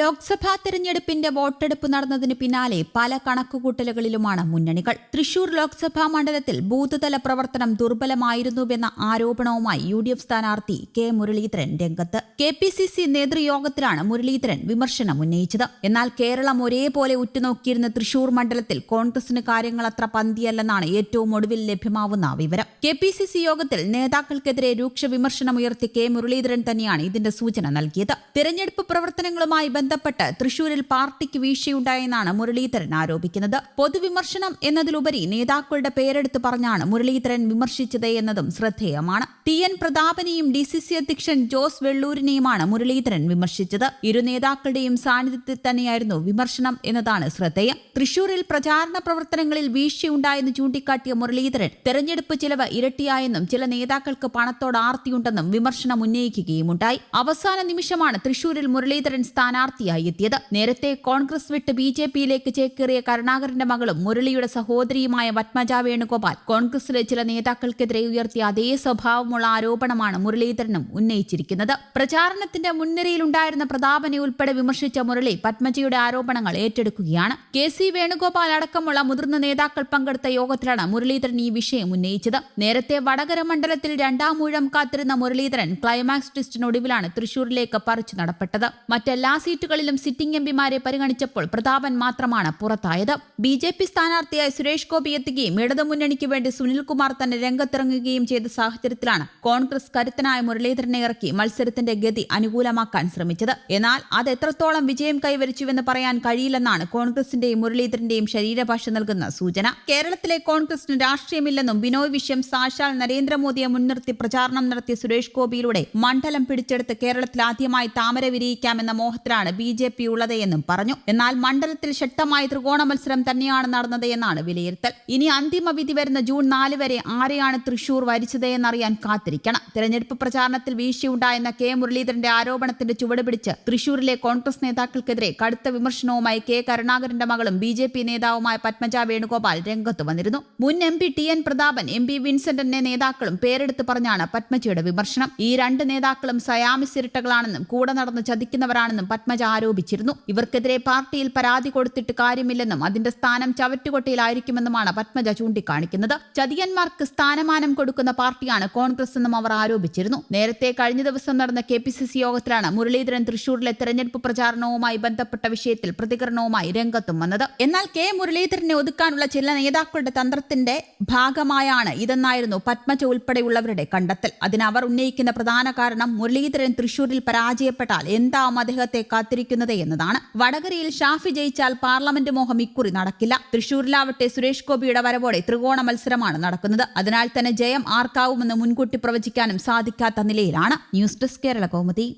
ലോക്സഭാ തെരഞ്ഞെടുപ്പിന്റെ വോട്ടെടുപ്പ് നടന്നതിന് പിന്നാലെ പല കണക്കുകൂട്ടലുകളിലുമാണ് മുന്നണികൾ. തൃശൂർ ലോക്സഭാ മണ്ഡലത്തിൽ ബൂത്തുതല പ്രവർത്തനം ദുർബലമായിരുന്നുവെന്ന ആരോപണവുമായി യു ഡി എഫ് സ്ഥാനാർത്ഥി കെ മുരളീധരൻ രംഗത്ത്. കെ പി സി സി നേതൃയോഗത്തിലാണ് മുരളീധരൻ വിമർശനം ഉന്നയിച്ചത്. എന്നാൽ കേരളം ഒരേപോലെ ഉറ്റുനോക്കിയിരുന്ന തൃശൂർ മണ്ഡലത്തിൽ കോൺഗ്രസിന് കാര്യങ്ങൾ അത്ര പന്തിയല്ലെന്നാണ് ഏറ്റവും ഒടുവിൽ ലഭ്യമാവുന്ന വിവരം. കെ പി സി സി യോഗത്തിൽ നേതാക്കൾക്കെതിരെ രൂക്ഷ വിമർശനമുയർത്തി കെ മുരളീധരൻ തന്നെയാണ് ഇതിന്റെ സൂചന നൽകിയത്. തിരഞ്ഞെടുപ്പ് പ്രവർത്തനങ്ങളുമായി ബന്ധപ്പെട്ട് തൃശൂരിൽ പാർട്ടിക്ക് വീഴ്ചയുണ്ടായെന്നാണ് മുരളീധരൻ ആരോപിക്കുന്നത്. പൊതുവിമർശനം എന്നതിലുപരി നേതാക്കളുടെ പേരെടുത്ത് പറഞ്ഞാണ് മുരളീധരൻ വിമർശിച്ചത് എന്നതും ശ്രദ്ധേയമാണ്. ടി. എൻ. പ്രതാപനെയും ഡി. സി. സി അധ്യക്ഷൻ ജോസ് വെള്ളൂരിനെയുമാണ് മുരളീധരൻ വിമർശിച്ചത്. ഇരു നേതാക്കളുടെയും സാന്നിധ്യത്തിൽ തന്നെയായിരുന്നു വിമർശനം എന്നതാണ് ശ്രദ്ധേയം. തൃശൂരിൽ പ്രചാരണ പ്രവർത്തനങ്ങളിൽ വീഴ്ചയുണ്ടായെന്ന് ചൂണ്ടിക്കാട്ടിയ മുരളീധരൻ തെരഞ്ഞെടുപ്പ് ചിലവ് ഇരട്ടിയായെന്നും ചില നേതാക്കൾക്ക് പണത്തോട് ആർത്തിയുണ്ടെന്നും വിമർശനം ഉന്നയിക്കുകയുമുണ്ടായി. അവസാന നിമിഷമാണ് തൃശൂരിൽ മുരളീധരൻ സ്ഥാനാർത്ഥിയായി എത്തിയത് നേരത്തെ കോൺഗ്രസ് വിട്ട് ബി ജെ പിയിലേക്ക് ചേക്കേറിയ കരുണാകരന്റെ മകളും മുരളിയുടെ സഹോദരിയുമായ പത്മജ വേണുഗോപാൽ കോൺഗ്രസിലെ ചില നേതാക്കൾക്കെതിരെ ഉയർത്തിയ അതേ സ്വഭാവമുള്ള ആരോപണമാണ് മുരളീധരനും ഉന്നയിച്ചിരിക്കുന്നത്. പ്രചാരണത്തിന്റെ മുൻനിരയിലുണ്ടായിരുന്ന പ്രതാപനെ ഉൾപ്പെടെ വിമർശിച്ച മുരളി പത്മജയുടെ ആരോപണങ്ങൾ ഏറ്റെടുക്കുകയാണ്. കെ സി വേണുഗോപാൽ അടക്കമുള്ള മുതിർന്ന നേതാക്കൾ പങ്കെടുത്ത യോഗത്തിലാണ് മുരളീധരൻ ഈ വിഷയം ഉന്നയിച്ചത്. നേരത്തെ വടകര മണ്ഡലത്തിൽ രണ്ടാം ഊഴം കാത്തിരുന്ന മുരളീധരൻ ക്ലൈമാക്സ് ടെസ്റ്റിനൊടുവിലാണ് തൃശൂരിലേക്ക് പറിച്ചു നടപ്പെട്ടത്. മറ്റെല്ലാ സീറ്റുകളിലും സിറ്റിംഗ് എംപിമാരെ പരിഗണിച്ചപ്പോൾ പ്രതാപൻ മാത്രമാണ് പുറത്തായത്. ബി ജെ പി സ്ഥാനാർത്ഥിയായ സുരേഷ് ഗോപി എത്തുകയും ഇടതുമുന്നണിക്ക് വേണ്ടി സുനിൽകുമാർ തന്നെ രംഗത്തിറങ്ങുകയും ചെയ്ത സാഹചര്യത്തിലാണ് കോൺഗ്രസ് കരുത്തനായ മുരളീധരനെ ഇറക്കി മത്സരത്തിന്റെ ഗതി അനുകൂലമാക്കാൻ ശ്രമിച്ചത്. എന്നാൽ അത് എത്രത്തോളം വിജയം കൈവരിച്ചുവെന്ന് പറയാൻ കഴിയില്ലെന്നാണ് കോൺഗ്രസിന്റെയും മുരളീധരന്റെയും ശരീരഭാഷ നൽകുന്ന സൂചന. കേരളത്തിലെ കോൺഗ്രസിന് രാഷ്ട്രീയമില്ലെന്നും ബിനോയ് വിഷയം സാക്ഷാൽ നരേന്ദ്രമോദിയെ മുൻനിർത്തി പ്രചാരണം നടത്തിയ സുരേഷ് ഗോപിയിലൂടെ മണ്ഡലം പിടിച്ചെടുത്ത് കേരളത്തിൽ ആദ്യമായി താമര വിരിയിക്കാമെന്ന മോഹത്തിലാണ് ബി ജെ പി ഉള്ളത് എന്നും പറഞ്ഞു. എന്നാൽ മണ്ഡലത്തിൽ ശക്തമായ ത്രികോണ മത്സരം തന്നെയാണ് നടന്നത് എന്നാണ് വിലയിരുത്തൽ. ഇനി അന്തിമ വിധി വരുന്ന ജൂൺ നാല് വരെ ആരെയാണ് തൃശൂർ വരിച്ചത് എന്നറിയാൻ കാത്തിരിക്കണം. തെരഞ്ഞെടുപ്പ് പ്രചാരണത്തിൽ വീഴ്ചയുണ്ടായെന്ന കെ മുരളീധരന്റെ ആരോപണത്തിന്റെ ചുവട് പിടിച്ച് തൃശൂരിലെ കോൺഗ്രസ് നേതാക്കൾക്കെതിരെ കടുത്ത വിമർശനവുമായി കെ കരുണാകരന്റെ മകളും ബി ജെ പി നേതാവുമായ പത്മജ വേണുഗോപാൽ രംഗത്ത് വന്നിരുന്നു. മുൻ M P T N Prathapan M P Vincent എന്നെ നേതാക്കളും പേരെടുത്ത് പറഞ്ഞാണ് പത്മജയുടെ വിമർശനം. ഈ രണ്ട് നേതാക്കളും സയാമിസിരട്ടകളാണെന്നും കൂടെ നടന്ന് ചതിക്കുന്നവരാണെന്നും പത്മജ ആരോപിച്ചിരുന്നു. ഇവർക്കെതിരെ പാർട്ടിയിൽ പരാതി കൊടുത്തിട്ട് കാര്യമില്ലെന്നും അതിന്റെ സ്ഥാനം ചവറ്റുകൊട്ടയിലായിരിക്കുമെന്നുമാണ് പത്മജ ചൂണ്ടിക്കാണിക്കുന്നത്. ചതിയന്മാർക്ക് സ്ഥാനമാനം കൊടുക്കുന്ന പാർട്ടിയാണ് കോൺഗ്രസ് എന്നും അവർ ആരോപിച്ചിരുന്നു. നേരത്തെ കഴിഞ്ഞ ദിവസം നടന്ന കെ പി സി സി യോഗത്തിലാണ് മുരളീധരൻ തൃശൂരിലെ തെരഞ്ഞെടുപ്പ് പ്രചാരണവുമായി ബന്ധപ്പെട്ട വിഷയത്തിൽ പ്രതികരണവുമായി രംഗത്തും വന്നത്. എന്നാൽ കെ മുരളീധരനെ ഒതുക്കാനുള്ള ചില നേതാക്കളുടെ തന്ത്രത്തിന്റെ ഭാഗമായാണ് ഇതെന്നായിരുന്നു പത്മജ ഉൾപ്പെടെയുള്ളവരുടെ കണ്ടെത്തൽ. അതിനവർ ഉന്നയിക്കുന്ന പ്രധാന കാരണം മുരളീധരൻ തൃശൂരിൽ പരാജയപ്പെട്ടാൽ എന്താവും അദ്ദേഹത്തെ കാത്തിരിക്കുന്നത് എന്നതാണ്. വടകരയിൽ ഷാഫി ജയിച്ചാൽ പാർലമെന്റ് മോഹം ഇക്കുറി നടക്കില്ല. തൃശൂരിലാവട്ടെ സുരേഷ് ഗോപിയുടെ വരവോടെ ത്രികോണ മത്സരമാണ് നടക്കുന്നത്. അതിനാൽ തന്നെ ജയം ആർക്കാവുമെന്ന് മുൻകൂട്ടി പ്രവചിക്കാനും സാധിക്കാത്ത നിലയിലാണ്. News desk Kerala Kaumudi.